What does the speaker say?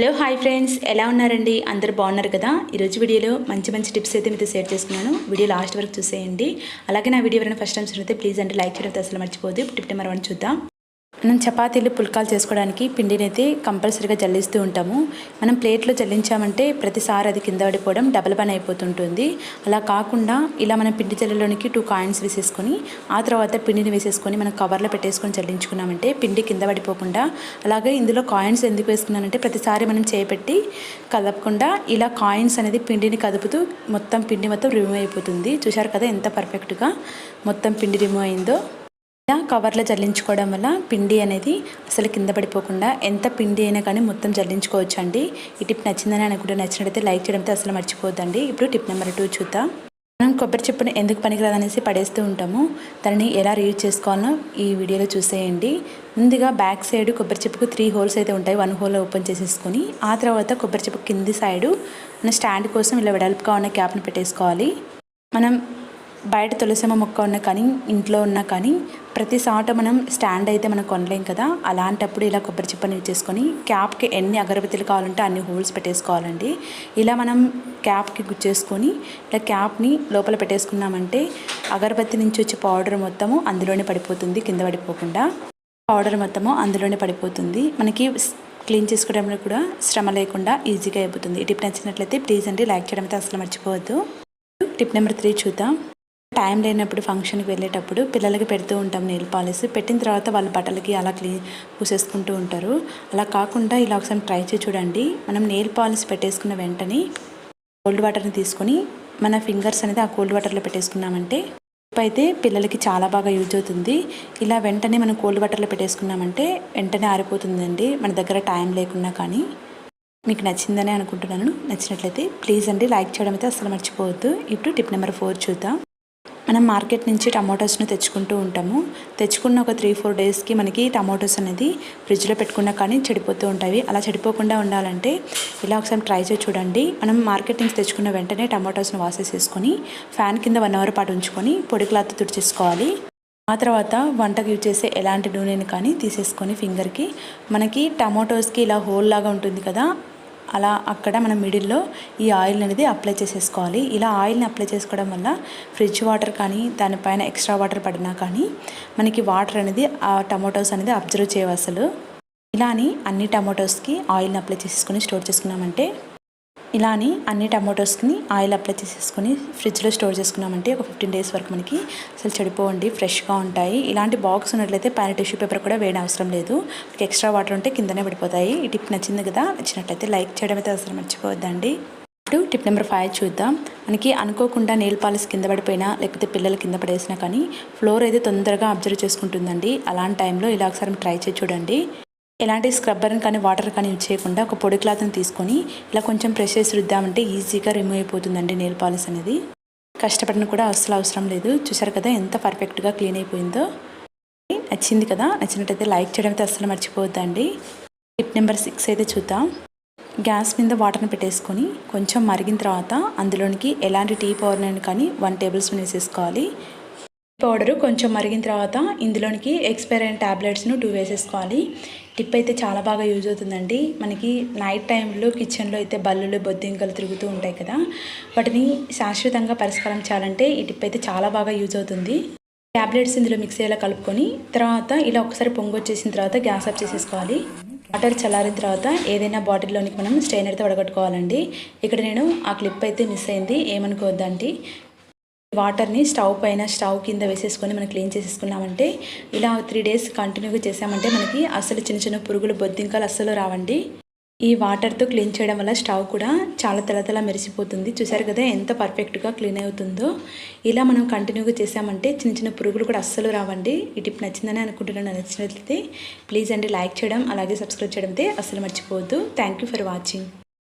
Hello hi friends. ఎలా ఉన్నారండి? అందరు బాగున్నారు కదా? ఈరోజు వీడియోలో మంచి మంచి టిప్స్ అయితే మీతో షేర్ చేసుకున్నాను. వీడియో లాస్ట్ వరకు చూసేయండి. అలాగే నా వీడియో ఎవరైనా ఫస్ట్ టైం చూస్తే ప్లీజ్ అంటే లైక్ చేయడం అసలు మర్చిపోదు టిప్ నెంబర్ వన్ చూద్దాం. మనం చపాతీలు పుల్కాలు చేసుకోవడానికి పిండిని అయితే కంపల్సరీగా జల్లిస్తూ ఉంటాము. మనం ప్లేట్లో జల్లించామంటే ప్రతిసారి అది కింద పడిపోవడం డబల్ పని అయిపోతుంటుంది. అలా కాకుండా ఇలా మనం పిండి జల్లలోనికి టూ కాయిన్స్ వేసేసుకొని ఆ తర్వాత పిండిని వేసేసుకొని మనం కవర్లో పెట్టేసుకొని జల్లించుకున్నామంటే పిండి కింద పడిపోకుండా అలాగే ఇందులో కాయిన్స్ ఎందుకు వేసుకున్నానంటే ప్రతిసారి మనం చేపెట్టి కదపకుండా ఇలా కాయిన్స్ అనేది పిండిని కదుపుతూ మొత్తం పిండి మొత్తం రిమూవ్ అయిపోతుంది. చూశారు కదా ఎంత పర్ఫెక్ట్గా మొత్తం పిండి రిమూవ్ అయిందో. కవర్లో జల్లించుకోవడం వల్ల పిండి అనేది అసలు కింద పడిపోకుండా ఎంత పిండి అయినా కానీ మొత్తం జల్లించుకోవచ్చు అండి ఈ టిప్ నచ్చిందని అనుకుంటే నచ్చినట్టయితే లైక్ చేయడంతో అసలు మర్చిపోద్దండి ఇప్పుడు టిప్ నెంబర్ టూ చూద్దాం. మనం కొబ్బరి చెప్పుని ఎందుకు పనికిరాదనేసి పడేస్తూ ఉంటాము. దాన్ని ఎలా రీయూజ్ చేసుకోవాలో ఈ వీడియోలో చూసేయండి. ముందుగా బ్యాక్ సైడ్ కొబ్బరి చెప్పుకు త్రీ హోల్స్ అయితే ఉంటాయి. వన్ హోల్ ఓపెన్ చేసేసుకొని ఆ తర్వాత కొబ్బరి చెప్పు కింది సైడు మన స్టాండ్ కోసం ఇలా వెడల్పుగా ఉన్న క్యాప్ని పెట్టేసుకోవాలి. మనం బయట తులసిమ మొక్క ఉన్న కానీ ఇంట్లో ఉన్నా కానీ ప్రతి సాట మనం స్టాండ్ అయితే మనం కొనలేం కదా. అలాంటప్పుడు ఇలా కొబ్బరి చిప్పని చేసుకొని క్యాప్కి ఎన్ని అగరబత్తులు కావాలంటే అన్ని హోల్స్ పెట్టేసుకోవాలండి. ఇలా మనం క్యాప్కి గుచ్చేసుకొని ఇలా క్యాప్ని లోపల పెట్టేసుకున్నామంటే అగరబత్తి నుంచి వచ్చే పౌడర్ మొత్తము అందులోనే పడిపోతుంది కింద పడిపోకుండా. పౌడర్ మొత్తము అందులోనే పడిపోతుంది. మనకి క్లీన్ చేసుకోవడంలో కూడా శ్రమ లేకుండా ఈజీగా అయిపోతుంది. ఈ టిప్ నచ్చినట్లయితే ప్లీజ్ అండి లైక్ చేయడం అయితే అసలు మర్చిపోవద్దు. టిప్ నెంబర్ త్రీ చూద్దాం. టైం లేనప్పుడు ఫంక్షన్కి వెళ్ళేటప్పుడు పిల్లలకి పెడుతూ ఉంటాం నెయిల్ పాలిష్. పెట్టిన తర్వాత వాళ్ళ బట్టలకి అలా క్లీన్ పూసేసుకుంటూ ఉంటారు. అలా కాకుండా ఇలా ఒకసారి ట్రై చేసి చూడండి. మనం నెయిల్ పాలిష్ పెట్టేసుకున్న వెంటనే కోల్డ్ వాటర్ని తీసుకొని మన ఫింగర్స్ అనేది ఆ కోల్డ్ వాటర్లో పెట్టేసుకున్నామంటే అయితే పిల్లలకి చాలా బాగా యూజ్ అవుతుంది. ఇలా వెంటనే మనం కోల్డ్ వాటర్లో పెట్టేసుకున్నామంటే వెంటనే ఆరిపోతుందండి. మన దగ్గర టైం లేకున్నా కానీ. మీకు నచ్చిందని అనుకుంటున్నాను. నచ్చినట్లయితే ప్లీజ్ అండి లైక్ చేయడం అయితే అసలు మర్చిపోవద్దు. ఇప్పుడు టిప్ నెంబర్ ఫోర్ చూద్దాం. మనం మార్కెట్ నుంచి టమాటోస్ను తెచ్చుకుంటూ ఉంటాము. తెచ్చుకున్న ఒక త్రీ ఫోర్ డేస్కి మనకి టమాటోస్ అనేది ఫ్రిడ్జ్లో పెట్టుకున్నా కానీ చెడిపోతూ ఉంటాయి. అలా చెడిపోకుండా ఉండాలంటే ఇలా ఒకసారి ట్రై చేసి చూడండి. మనం మార్కెట్ నుంచి తెచ్చుకున్న వెంటనే టమాటోస్ను వాసేసేసుకొని ఫ్యాన్ కింద వన్ అవర్ పాటు ఉంచుకొని పొడి క్లాత్ తుడిచేసుకోవాలి. ఆ తర్వాత వంటకు యూజ్ చేసే ఎలాంటి నూనెని కానీ తీసేసుకొని ఫింగర్కి మనకి టమాటోస్కి ఇలా హోల్ లాగా ఉంటుంది కదా అలా అక్కడ మనం మిడిల్లో ఈ ఆయిల్ అనేది అప్లై చేసేసుకోవాలి. ఇలా ఆయిల్ని అప్లై చేసుకోవడం వల్ల ఫ్రిడ్జ్ వాటర్ కానీ దానిపైన ఎక్స్ట్రా వాటర్ పడినా కానీ మనకి వాటర్ అనేది ఆ టమాటోస్ అనేది అబ్జర్వ్ చేయవు అసలు. ఇలా అని అన్ని టమాటోస్కి ఆయిల్ని అప్లై చేసుకొని స్టోర్ చేసుకున్నామంటే ఇలా అని అన్ని టమాటోస్ని ఆయిల్ అప్లై చేసేసుకొని ఫ్రిడ్జ్లో స్టోర్ చేసుకున్నామంటే ఒక ఫిఫ్టీన్ డేస్ వరకు మనకి అసలు చెడిపోవండి ఫ్రెష్గా ఉంటాయి. ఇలాంటి బాక్స్ ఉన్నట్లయితే పైన టిష్యూ పేపర్ కూడా వేయడం అవసరం లేదు. మీకు ఎక్స్ట్రా వాటర్ ఉంటే కిందనే పడిపోతాయి. ఈ టిప్ నచ్చింది కదా నచ్చినట్లయితే లైక్ చేయడం అయితే అసలు మర్చిపోవద్దండి. ఇప్పుడు టిప్ నెంబర్ ఫైవ్ చూద్దాం. మనకి అనుకోకుండా నెయిల్ పాలిస్ కింద పడిపోయినా లేకపోతే పిల్లలు కింద పడేసినా కానీ ఫ్లోర్ అయితే తొందరగా అబ్జర్వ్ చేసుకుంటుందండి. అలాంటి టైంలో ఇలా ఒకసారి ట్రై చేసి చూడండి. ఎలాంటి స్క్రబ్బర్ని కానీ వాటర్ కానీ యూజ్ చేయకుండా ఒక పొడి క్లాత్ని తీసుకొని ఇలా కొంచెం ప్రెష్ చేసి రుద్దామంటే ఈజీగా రిమూవ్ అయిపోతుందండి నెయిల్ పాలిష్ అనేది. కష్టపడిన కూడా అస్సలు అవసరం లేదు. చూసారు కదా ఎంత పర్ఫెక్ట్గా క్లీన్ అయిపోయిందో. నచ్చింది కదా. నచ్చినట్టయితే లైక్ చేయడం అయితే అస్సలు మర్చిపోవద్దండి. టిప్ నెంబర్ సిక్స్ అయితే చూద్దాం. గ్యాస్ మీద వాటర్ని పెట్టేసుకొని కొంచెం మరిగిన తర్వాత అందులోనికి ఎలాంటి టీ పౌడర్ని కానీ వన్ టేబుల్ స్పూన్ వేసేసుకోవాలి. పౌడరు కొంచెం మరిగిన తర్వాత ఇందులోనికి ఎక్స్పైర్ అయిన ట్యాబ్లెట్స్ను టూ వేసేసుకోవాలి. టిప్ అయితే చాలా బాగా యూజ్ అవుతుందండి. మనకి నైట్ టైంలో కిచెన్లో అయితే బల్లులు బొద్దింకలు తిరుగుతూ ఉంటాయి కదా. వాటిని శాశ్వతంగా పరిష్కారం చేయాలంటే ఈ టిప్ అయితే చాలా బాగా యూజ్ అవుతుంది. ట్యాబ్లెట్స్ ఇందులో మిక్స్ అయ్యేలా కలుపుకొని తర్వాత ఇలా ఒకసారి పొంగు వచ్చేసిన తర్వాత గ్యాస్ ఆఫ్ చేసేసుకోవాలి. వాటర్ చల్లారిన తర్వాత ఏదైనా బాటిల్లోనికి మనం స్ట్రైనర్తో వడగట్టుకోవాలండి. ఇక్కడ నేను ఆ క్లిప్ అయితే మిస్ అయింది. ఏమనుకోవద్దండి. వాటర్ని స్టవ్ పైన స్టవ్ కింద వేసేసుకొని మనం క్లీన్ చేసేసుకున్నామంటే ఇలా త్రీ డేస్ కంటిన్యూగా చేసామంటే మనకి అసలు చిన్న చిన్న పురుగులు బొద్దింకలు అస్సలు రావండి. ఈ వాటర్తో క్లీన్ చేయడం వల్ల స్టవ్ కూడా చాలా తెల్లతెల మెరిసిపోతుంది. చూసారు కదా ఎంత పర్ఫెక్ట్గా క్లీన్ అవుతుందో. ఇలా మనం కంటిన్యూగా చేసామంటే చిన్న చిన్న పురుగులు కూడా అస్సలు రావండి. ఈ టిప్ నచ్చిందని అనుకుంటున్నాను. నచ్చినట్లయితే ప్లీజ్ అండి లైక్ చేయడం అలాగే సబ్స్క్రైబ్ చేయడం అయితే అస్సలు మర్చిపోవద్దు. Thank you for watching.